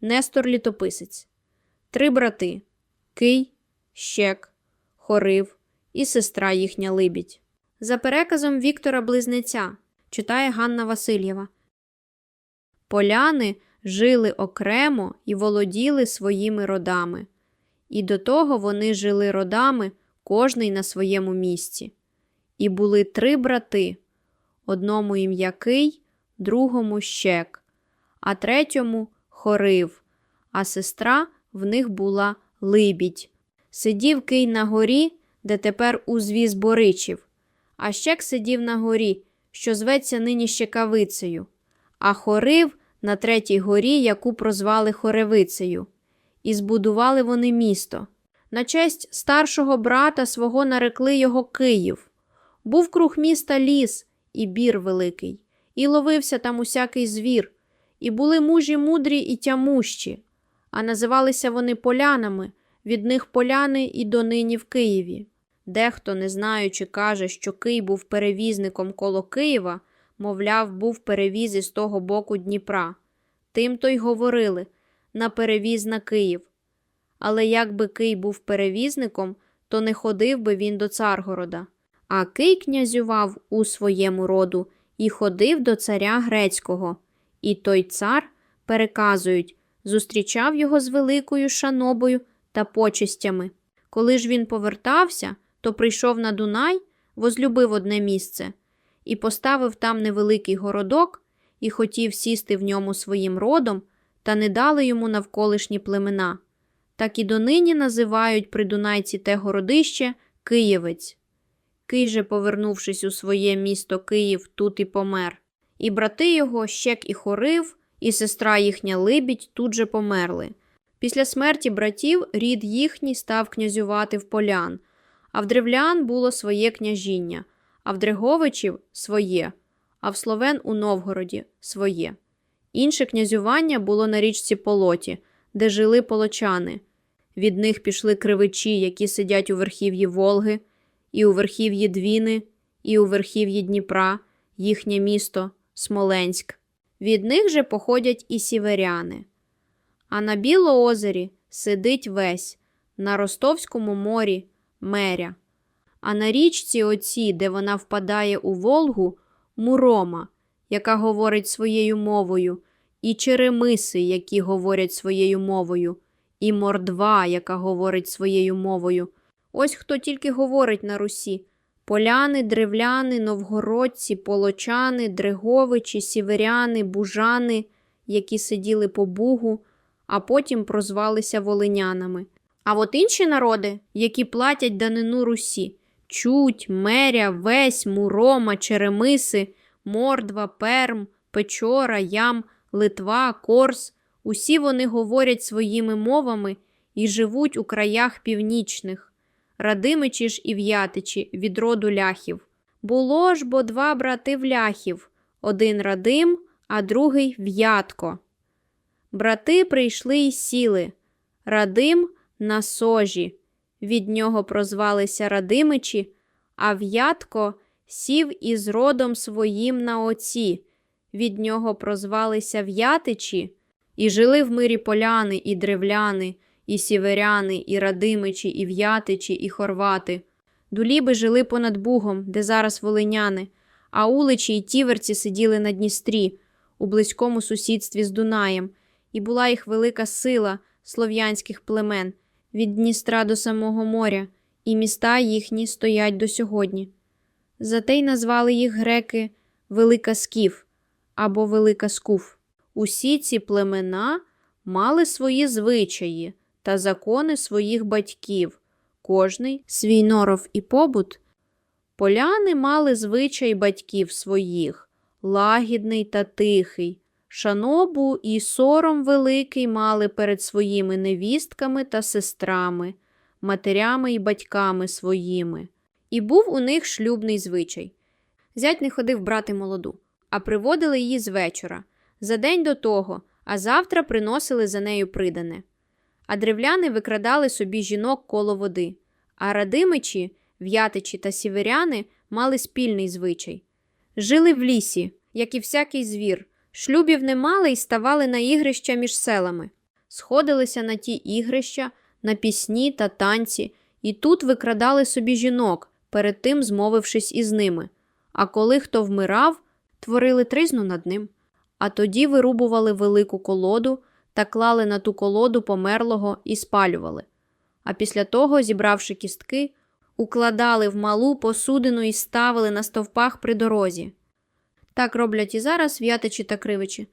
Нестор Літописець. Три брати Кий, Щек, Хорив і сестра їхня Либідь. За переказом Віктора Близнеця читає Ганна Васильєва. Поляни жили окремо і володіли своїми родами. І до того вони жили родами, кожний на своєму місці. І були три брати одному ім'я Кий, другому щек, а третьому хорив, а сестра в них була либідь. Сидів Кий на горі, де тепер узвіз Боричів, а щек сидів на горі, що зветься нині Щекавицею, а хорив на третій горі, яку прозвали Хоревицею. І збудували вони місто. На честь старшого брата свого нарекли його Київ. Був круг міста ліс і бір великий, і ловився там усякий звір, і були мужі мудрі і тямущі, а називалися вони полянами, від них поляни і донині в Києві. Дехто, не знаючи, каже, що Кий був перевізником коло Києва, мовляв, був перевіз із того боку Дніпра. Тим то й говорили на перевіз на Київ. Але якби Кий був перевізником, то не ходив би він до Царгорода. А Кий князював у своєму роду і ходив до царя грецького. І той цар, переказують, зустрічав його з великою шанобою та почестями. Коли ж він повертався, то прийшов на Дунай, возлюбив одне місце, і поставив там невеликий городок, і хотів сісти в ньому своїм родом, та не дали йому навколишні племена. Так і донині називають при Дунайці те городище Києвець. Кий же, повернувшись у своє місто Київ, тут і помер. І брати його, Щек і Хорив, і сестра їхня Либідь тут же померли. Після смерті братів рід їхній став князювати в полян, а в древлян було своє княжіння, а в Дреговичів своє, а в Словен у Новгороді своє. Інше князювання було на річці Полоті, де жили полочани. Від них пішли кривичі, які сидять у верхів'ї Волги, і у верхів'ї Двіни, і у верхів'ї Дніпра, їхнє місто Смоленськ. Від них же походять і сіверяни. А на Білоозері сидить весь, на Ростовському морі меря. А на річці оці, де вона впадає у Волгу, Мурома, яка говорить своєю мовою, і Черемиси, які говорять своєю мовою, і Мордва, яка говорить своєю мовою. Ось хто тільки говорить на Русі. Поляни, древляни, новгородці, полочани, дреговичі, сіверяни, бужани, які сиділи по Бугу, а потім прозвалися волинянами. А от інші народи, які платять данину Русі Чуть, Меря, Весь, Мурома, Черемиси, Мордва, Перм, Печора, Ям, Литва, Корс, усі вони говорять своїми мовами і живуть у краях північних. Радимичі ж і в'ятичі від роду ляхів. Було ж бо два брати вляхів один Радим, а другий в'ятко. Брати прийшли й сіли. Радим на сожі. Від нього прозвалися Радимичі, а в'ятко сів із родом своїм на оці. Від нього прозвалися в'ятичі, і жили в мирі поляни і древляни, і сіверяни, і радимичі, і в'ятичі, і хорвати. Дуліби жили понад Бугом, де зараз волиняни, а уличі й тіверці сиділи на Дністрі, у близькому сусідстві з Дунаєм, і була їх велика сила слов'янських племен від Дністра до самого моря, і міста їхні стоять до сьогодні. Зате й назвали їх греки Велика Скіф або Велика Скуф. Усі ці племена мали свої звичаї та закони своїх батьків, кожний свій норов і побут. Поляни мали звичай батьків своїх, лагідний та тихий, шанобу і сором великий мали перед своїми невістками та сестрами, матерями і батьками своїми. І був у них шлюбний звичай. Зять не ходив брати молоду, а приводили її з вечора, за день до того, а завтра приносили за нею придане. А древляни викрадали собі жінок коло води, а радимичі, в'ятичі та сіверяни мали спільний звичай. Жили в лісі, як і всякий звір, шлюбів не мали і ставали на ігрища між селами. сходилися на ті ігрища, на пісні та танці, і тут викрадали собі жінок, перед тим змовившись із ними. А коли хто вмирав, творили тризну над ним. А тоді вирубували велику колоду та клали на ту колоду померлого і спалювали. А після того, зібравши кістки, укладали в малу посудину і ставили на стовпах при дорозі. Так роблять і зараз в'ятичі та Кривичі.